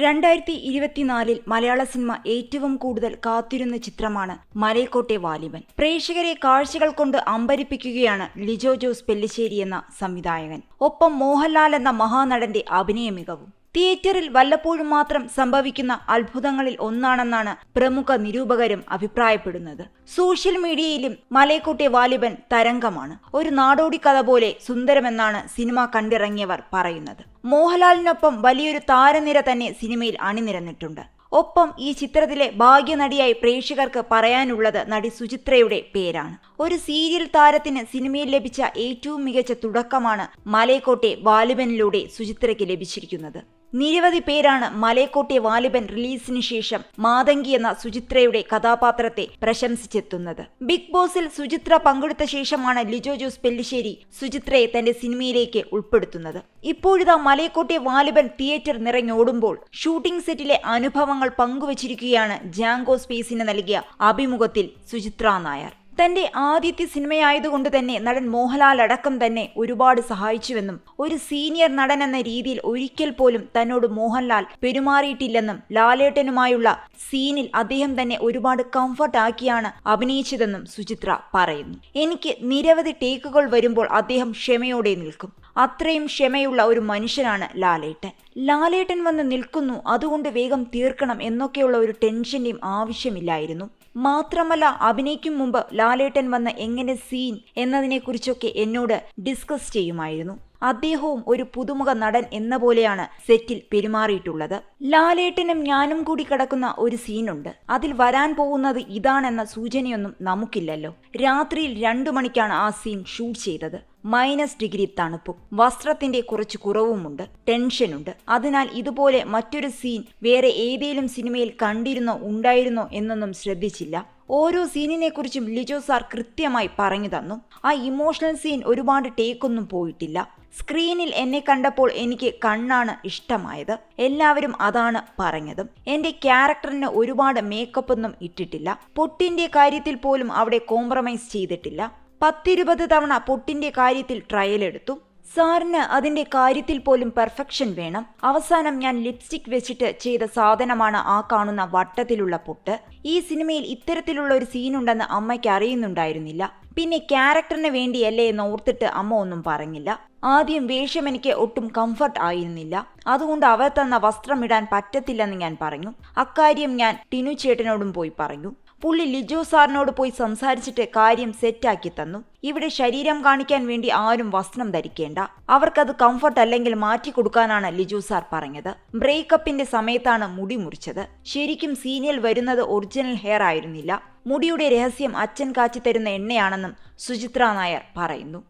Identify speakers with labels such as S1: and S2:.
S1: രണ്ടായിരത്തി ഇരുപത്തിനാലിൽ മലയാള സിനിമ ഏറ്റവും കൂടുതൽ കാത്തിരുന്ന ചിത്രമാണ് മലയക്കോട്ടെ വാലിബൻ. പ്രേക്ഷകരെ കാഴ്ചകൾ കൊണ്ട് അമ്പരിപ്പിക്കുകയാണ് ലിജോ ജോസ് പെല്ലിശ്ശേരി എന്ന സംവിധായകൻ. ഒപ്പം മോഹൻലാൽ എന്ന മഹാനടന്റെ അഭിനയ മികവും. തിയേറ്ററിൽ വല്ലപ്പോഴും മാത്രം സംഭവിക്കുന്ന അത്ഭുതങ്ങളിൽ ഒന്നാണെന്നാണ് പ്രമുഖ നിരൂപകരും അഭിപ്രായപ്പെടുന്നത്. സോഷ്യൽ മീഡിയയിലും മലയക്കോട്ടെ വാലിബൻ തരംഗമാണ്. ഒരു നാടോടി കഥ പോലെ സുന്ദരമെന്നാണ് സിനിമ കണ്ടിറങ്ങിയവർ പറയുന്നത്. മോഹൻലാലിനൊപ്പം വലിയൊരു താരനിര തന്നെ സിനിമയിൽ അണിനിരന്നിട്ടുണ്ട്. ഒപ്പം ഈ ചിത്രത്തിലെ ഭാഗ്യനടിയായി പ്രേക്ഷകർക്ക് പറയാനുള്ളത് നടി സുചിത്രയുടെ പേരാണ്. ഒരു സീരിയൽ താരത്തിന് സിനിമയിൽ ലഭിച്ച ഏറ്റവും മികച്ച തുടക്കമാണ് മലയക്കോട്ടെ വാലിബനിലൂടെ സുചിത്രയ്ക്ക് ലഭിച്ചിരിക്കുന്നത്. നിരവധി പേരാണ് മലയക്കോട്ടെ വാലിബൻ റിലീസിന് ശേഷം മാതങ്കി എന്ന സുചിത്രയുടെ കഥാപാത്രത്തെ പ്രശംസിച്ചെത്തുന്നത്. ബിഗ് ബോസിൽ സുചിത്ര പങ്കെടുത്ത ശേഷമാണ് ലിജോ ജോസ് പെല്ലിശ്ശേരി സുചിത്രയെ തന്റെ സിനിമയിലേക്ക് ഉൾപ്പെടുത്തുന്നത്. ഇപ്പോഴിതാ മലയക്കോട്ടെ വാലിബൻ തിയേറ്റർ നിറഞ്ഞോടുമ്പോൾ ഷൂട്ടിംഗ് സെറ്റിലെ അനുഭവങ്ങൾ പങ്കുവച്ചിരിക്കുകയാണ് ജാങ്കോ സ്പേസിന് നൽകിയ അഭിമുഖത്തിൽ സുചിത്ര നായർ. തന്റെ ആദ്യത്തെ സിനിമയായതുകൊണ്ട് തന്നെ നടൻ മോഹൻലാൽ അടക്കം തന്നെ ഒരുപാട് സഹായിച്ചുവെന്നും ഒരു സീനിയർ നടൻ എന്ന രീതിയിൽ ഒരിക്കൽ പോലും തന്നോട് മോഹൻലാൽ പെരുമാറിയിട്ടില്ലെന്നും ലാലേട്ടനുമായുള്ള സീനിൽ അദ്ദേഹം തന്നെ ഒരുപാട് കംഫർട്ട് ആക്കിയാണ് അഭിനയിച്ചതെന്നും സുചിത്ര പറയുന്നു. എനിക്ക് നിരവധി ടേക്കുകൾ വരുമ്പോൾ അദ്ദേഹം ക്ഷമയോടെ നിൽക്കും. അത്രയും ക്ഷമയുള്ള ഒരു മനുഷ്യനാണ് ലാലേട്ടൻ. ലാലേട്ടൻ വന്ന് നിൽക്കുന്നു അതുകൊണ്ട് വേഗം തീർക്കണം എന്നൊക്കെയുള്ള ഒരു ടെൻഷന്റെയും ആവശ്യമില്ലായിരുന്നു. മാത്രമല്ല അഭിനയിക്കും മുമ്പ് ലാലേട്ടൻ വന്ന എങ്ങനെ സീൻ എന്നതിനെക്കുറിച്ചൊക്കെ എന്നോട് ഡിസ്കസ് ചെയ്യുമായിരുന്നു. അദ്ദേഹവും ഒരു പുതുമുഖ നടൻ എന്ന പോലെയാണ് സെറ്റിൽ പെരുമാറിയിട്ടുള്ളത്. ലാലേട്ടനും ഞാനും കൂടി കിടക്കുന്ന ഒരു സീനുണ്ട്. അതിൽ വരാൻ പോകുന്നത് ഇതാണെന്ന സൂചനയൊന്നും നമുക്കില്ലല്ലോ. രാത്രിയിൽ രണ്ടു മണിക്കാണ് ആ സീൻ ഷൂട്ട് ചെയ്തത്. മൈനസ് ഡിഗ്രി തണുപ്പും. വസ്ത്രത്തിന്റെ കുറച്ച് കുറവുമുണ്ട്. ടെൻഷനുണ്ട്. അതിനാൽ ഇതുപോലെ മറ്റൊരു സീൻ വേറെ ഏതെങ്കിലും സിനിമയിൽ കണ്ടിരുന്നോ ഉണ്ടായിരുന്നോ എന്നൊന്നും ശ്രദ്ധിച്ചില്ല. ഓരോ സീനിനെ കുറിച്ചും ലിജോ സാർ കൃത്യമായി പറഞ്ഞു തന്നു. ആ ഇമോഷണൽ സീൻ ഒരുപാട് ടേക്കൊന്നും പോയിട്ടില്ല. സ്ക്രീനിൽ എന്നെ കണ്ടപ്പോൾ എനിക്ക് കണ്ണാണ് ഇഷ്ടമായത്. എല്ലാവരും അതാണ് പറഞ്ഞതും. എന്റെ ക്യാരക്ടറിന് ഒരുപാട് മേക്കപ്പൊന്നും ഇട്ടിട്ടില്ല. പൊട്ടിന്റെ കാര്യത്തിൽ പോലും അവിടെ കോംപ്രമൈസ് ചെയ്തിട്ടില്ല. പത്തിരുപത് തവണ പൊട്ടിന്റെ കാര്യത്തിൽ ട്രയൽ എടുത്തു. സാറിന് അതിന്റെ കാര്യത്തിൽ പോലും പെർഫെക്ഷൻ വേണം. അവസാനം ഞാൻ ലിപ്സ്റ്റിക് വെച്ചിട്ട് ചെയ്ത സാധനമാണ് ആ കാണുന്ന വട്ടത്തിലുള്ള പൊട്ട്. ഈ സിനിമയിൽ ഇത്തരത്തിലുള്ള ഒരു സീനുണ്ടെന്ന് അമ്മയ്ക്ക് അറിയുന്നുണ്ടായിരുന്നില്ല. പിന്നെ ക്യാരക്ടറിന് വേണ്ടിയല്ലേ എന്ന് ഓർത്തിട്ട് അമ്മ ഒന്നും പറഞ്ഞില്ല. ആദ്യം വേഷം എനിക്ക് ഒട്ടും കംഫർട്ട് ആയിരുന്നില്ല. അതുകൊണ്ട് അവർ തന്ന വസ്ത്രം ഇടാൻ പറ്റത്തില്ലെന്ന് ഞാൻ പറഞ്ഞു. അക്കാര്യം ഞാൻ ടിനു ചേട്ടനോടും പോയി പറഞ്ഞു. പുള്ളി ലിജോ സാറിനോട് പോയി സംസാരിച്ചിട്ട് കാര്യം സെറ്റാക്കി തന്നു. ഇവിടെ ശരീരം കാണിക്കാൻ വേണ്ടി ആരും വസ്ത്രം ധരിക്കേണ്ട. അവർക്കത് കംഫർട്ട് അല്ലെങ്കിൽ മാറ്റി കൊടുക്കാനാണ് ലിജു സാർ പറഞ്ഞത്. ബ്രേക്കപ്പിന്റെ സമയത്താണ് മുടി മുറിച്ചത്. ശരിക്കും സീനിയൽ വരുന്നത് ഒറിജിനൽ ഹെയർ ആയിരുന്നില്ല. മുടിയുടെ രഹസ്യം അച്ഛൻ കാച്ചിത്തരുന്ന എണ്ണയാണെന്നും സുചിത്ര നായർ പറയുന്നു